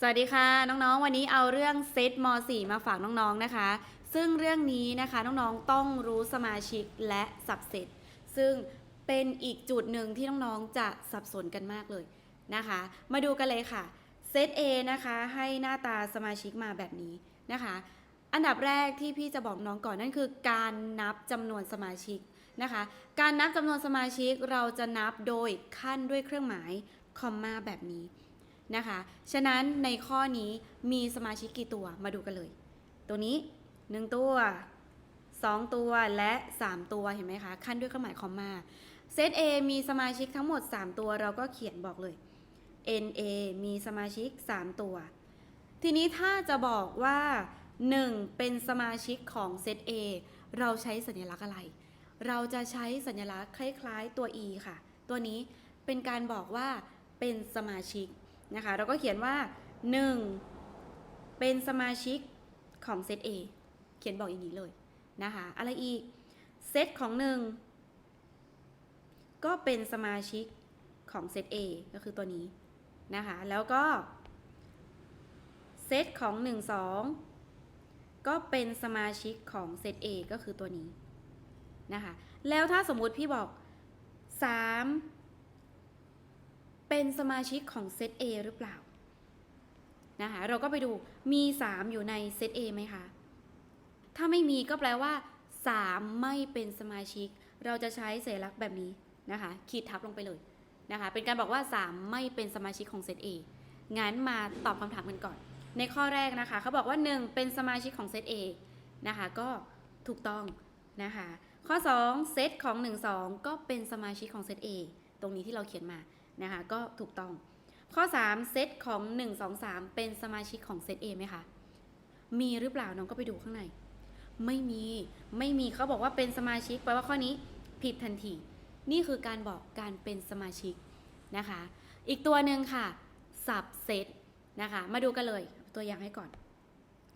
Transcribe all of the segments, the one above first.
สวัสดีค่ะน้องๆ วันนี้เอาเรื่องเซตม .4 มาฝากน้องๆนะคะ ซึ่งเรื่องนี้นะคะน้องๆต้องรู้สมาชิกและสับเซตซึ่งเป็นอีกจุดหนึ่งที่น้องๆจะสับสนกันมากเลยนะคะ มาดูกันเลยค่ะเซต A นะคะให้หน้าตาสมาชิกมาแบบนี้นะคะ อันดับแรกที่พี่จะบอกน้องก่อนนั่นคือการนับจำนวนสมาชิกนะคะ การนับจำนวนสมาชิกเราจะนับโดยขั้นด้วยเครื่องหมายคอมมาแบบนี้ นะคะ ฉะนั้นในข้อนี้มีสมาชิกกี่ตัวมาดูกันเลย ตัวนี้ 1 ตัว 2 ตัวและ 3 ตัวเห็นไหมคะ ขั้นด้วยเครื่องหมายคอมมาเซต A มีสมาชิกทั้งหมด 3 ตัวเราก็เขียนบอกเลย NA มีสมาชิก 3 ตัว ทีนี้ถ้าจะบอกว่า 1 เป็นสมาชิกของเซต A เราใช้สัญลักษณ์อะไร เราจะใช้สัญลักษณ์คล้าย ๆ ตัว E ค่ะ ตัวนี้เป็นการบอกว่าเป็นสมาชิก นะคะเราก็เขียนว่า 1 เป็นสมาชิกของเซต A เขียนบอกอย่างนี้เลยนะคะอะไรอีกเซตของ 1 ก็เป็นสมาชิกของเซต A ก็คือตัวนี้นะคะแล้วก็เซตของ 1 2 ก็เป็นสมาชิกของเซต A ก็คือตัวนี้นะคะแล้วถ้าสมมุติพี่บอก 3 เป็นสมาชิกของเซต A หรือเปล่านะคะเราก็ไปดูมี 3 อยู่ในเซต A ไหมคะ ถ้าไม่มีก็แปลว่า 3 ไม่เป็นสมาชิก เราจะใช้สัญลักษณ์แบบนี้นะคะ ขีดทับลงไปเลยนะคะ เป็นการบอกว่า 3 ไม่เป็นสมาชิกของเซต A งั้นมาตอบคำถามกันก่อน ในข้อแรกนะคะเขาบอกว่า 1 เป็นสมาชิกของเซต A นะคะ ก็ถูกต้องนะคะ ข้อ 2 เซตของ 1 2 ก็เป็นสมาชิกของเซต A ตรงนี้ที่เราเขียนมา นะคะก็ถูกต้อง ข้อ 3 เซตของ 1 2 3 เป็นสมาชิกของเซต A ไหมคะ มีหรือเปล่าน้องก็ไปดูข้างใน ไม่มีไม่มีเขาบอกว่าเป็นสมาชิกแปลว่าข้อนี้ผิดทันที นี่คือการบอกการเป็นสมาชิกนะคะ อีกตัวหนึ่งค่ะสับเซตนะคะ มาดูกันเลยตัวอย่างให้ก่อน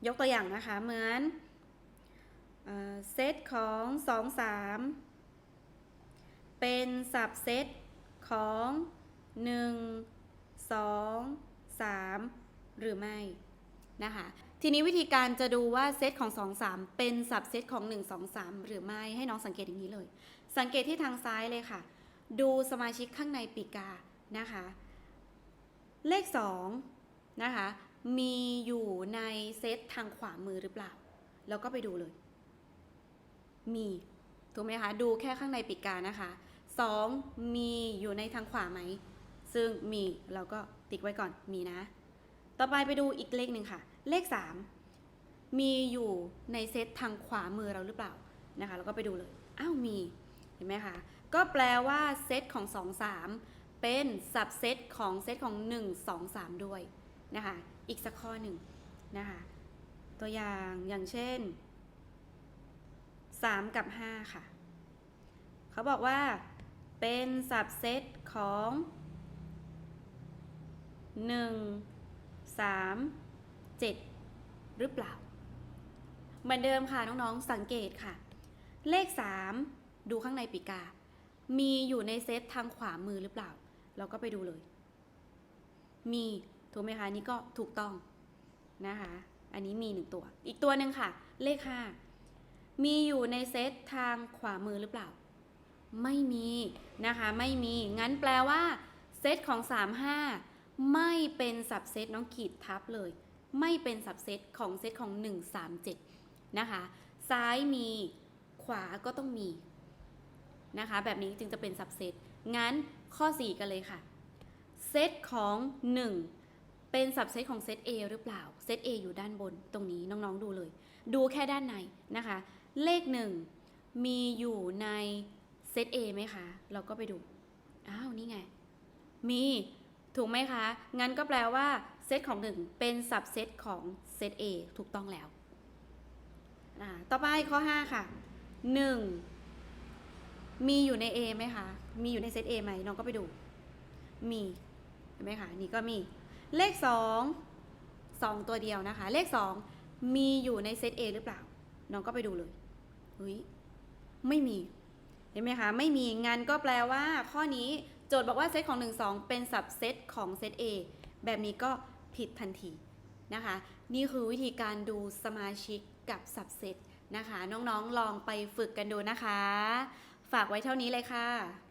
ยกตัวอย่างนะคะ เหมือนเซตของ 2 3 เป็นสับเซตของ 1 2 3 หรือไม่นะคะ ทีนี้วิธีการจะดูว่าเซตของ 2 3 เป็นสับเซตของ 1 2 3 หรือไม่ให้น้องสังเกตอย่างนี้เลย สังเกตที่ทางซ้ายเลยค่ะ ดูสมาชิกข้างในปีกานะคะ เลข 2 นะคะ มีอยู่ในเซตทางขวามือหรือเปล่า แล้วก็ไปดูเลย มีถูกไหมคะ ดูแค่ข้างในปีกานะคะ 2 มีอยู่ในทางขวาไหม ซึ่งมีเราก็ติ๊กไว้ก่อนมีนะ ต่อไปไปดูอีกเลขหนึ่งค่ะ เลข 3 มีอยู่ในเซตทางขวามือเราหรือเปล่านะคะเราก็ไปดูเลย อ้าวมีเห็นไหมคะ ก็แปลว่าเซตของ 2 3 เป็นสับเซตของเซตของ 1 2 3 ด้วยนะคะอีกสักข้อหนึ่งนะคะตัวอย่างอย่างเช่น 3 กับ 5 ค่ะ เขาบอกว่าเป็นสับเซตของ 1 3 7 หรือเปล่า เหมือนเดิมค่ะน้องๆ สังเกตค่ะ เลข 3 ดูข้างในปีกา มีอยู่ในเซตทางขวามือหรือเปล่า เราก็ไปดูเลย มีถูกไหมคะนี่ก็ถูกต้องนะคะ อันนี้มีหนึ่งตัว อีกตัวหนึ่งค่ะ เลข 5 มีอยู่ในเซตทางขวามือหรือเปล่า ไม่มีนะคะ ไม่มี งั้นแปลว่าเซตของ 35 ไม่เป็นสับเซตน้องขีดทับเลย ไม่เป็นสับเซตของเซตของ 137 นะคะ ซ้ายมีขวาก็ต้องมีนะคะ แบบนี้จึงจะเป็นสับเซตงั้นข้อ 4 กันเลยค่ะ เซตของ 1 เป็นสับเซตของเซต A หรือเปล่า เซต A อยู่ด้านบนตรงนี้น้องๆดูเลย ดูแค่ด้านในนะคะ เลข 1 มีอยู่ในเซต A ไหมคะ เราก็ไปดู อ้าว นี่ไง มี ถูกไหมคะ งั้นก็แปลว่าเซตของ 1 เป็นสับเซตของเซต A ถูกต้องแล้ว ต่อไปข้อ 5 ค่ะ 1 มีอยู่ใน A ไหมคะ มีอยู่ในเซต A ไหมน้องก็ไปดู มี เห็นไหมคะ นี่ก็มี เลข 2 2 ตัวเดียวนะคะ เลข 2 มีอยู่ในเซต A หรือเปล่า น้องก็ไปดูเลยเฮ้ยไม่มี เห็นไหมคะ ไม่มี งั้นก็แปลว่าข้อนี้ โจทย์บอกว่าเซตของ 1 2 เป็นสับเซตของเซต A แบบนี้ก็ผิดทันทีนะคะ นี่คือวิธีการดูสมาชิกกับสับเซตนะคะ น้องๆลองไปฝึกกันดูนะคะ ฝากไว้เท่านี้เลยค่ะ